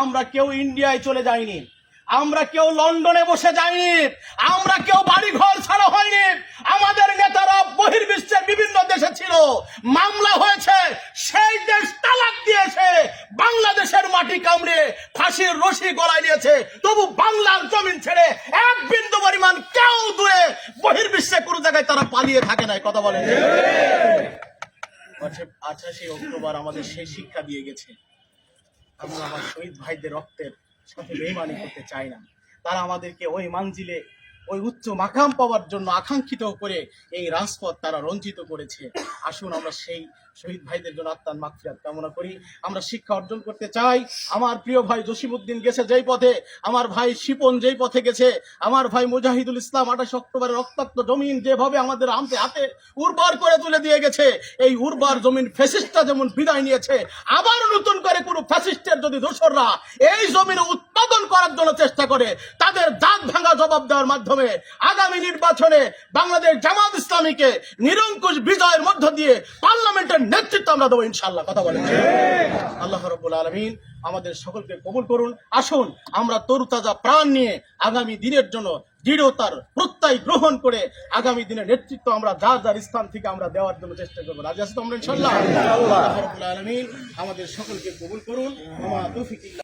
আমরা কেউ ইন্ডিয়ায় চলে যাইনি। আমরা কেউ লন্ডনে বসে যাইনি। আমরা কেউ বাড়ি ঘর ছাড়া হয়নি। আমাদের নেতারা বহির্বিশ্বের বিভিন্ন দেশে ছিল। মামলা হয়েছে। সেই দেশ তালাক দিয়েছে। বাংলাদেশের মাটি কামড়ে ফাঁসির রশি গলায় নিয়েছে। তবু বাংলার জমিন ছেড়ে এক বিন্দু পরিমাণ কেউ দূরে বহির্বিশ্বে কোনো জায়গায় তারা পালিয়ে থাকে না কথা বলে আঠাশে অক্টোবর আমাদের সেই শিক্ষা দিয়ে গেছে। আমরা আমার শহীদ ভাইদের রক্তের সাথে বেইমানি করতে চাই না। তারা আমাদেরকে ওই মানজিলে ওই উচ্চ মাকাম পাওয়ার জন্য আকাঙ্ক্ষিত করে এই রাজপথ তারা রঞ্জিত করেছে। আসুন আমরা সেই শহীদ ভাইদের জন্য আত্মার মাগফিরাত কামনা করি। আমরা শিক্ষা অর্জন করতে চাই। আমার প্রিয় ভাই জসিমউদ্দিন গেছে যেই পথে, আমার ভাই শিপন যেই পথে গেছে, আমার ভাই মুজাহিদুল ইসলাম আঠাশ অক্টোবরের রক্তাক্ত জমিন যেভাবে আমাদের আমতে হাতে উর্বর করে তুলে দিয়ে গেছে, এই উর্বর জমিন ফ্যাসিস্টটা যেমন বিদায় নিয়েছে, আবার নতুন করে কোনো ফ্যাসিস্টের যদি দোসররা এই জমিনে উৎপাদন করার জন্য চেষ্টা করে তাদের দাঁত ভাঙা জবাব দেওয়ার মাধ্যমে আগামী নির্বাচনে বাংলাদেশ জামাত ইসলামীকে নিরঙ্কুশ বিজয়ের মধ্য দিয়ে পার্লামেন্টের নেতৃত্ব আমরা দেবো ইনশাল্লাহ কথা বলেন। আল্লাহ রব্বুল আলমিন আমাদের সকলকে কবুল করুন। আসুন আমরা তরুতাজা প্রাণ নিয়ে আগামী দিনের জন্য দৃঢ়তার প্রত্যয় গ্রহণ করে আগামী দিনের নেতৃত্ব আমরা যার যার স্থান থেকে আমরা দেওয়ার জন্য চেষ্টা করব। রাজি তো আমরা ইনশাল্লাহ আলমিন আমাদের সকলকে কবুল করুন। আমার তৌফিক ইল্লাহ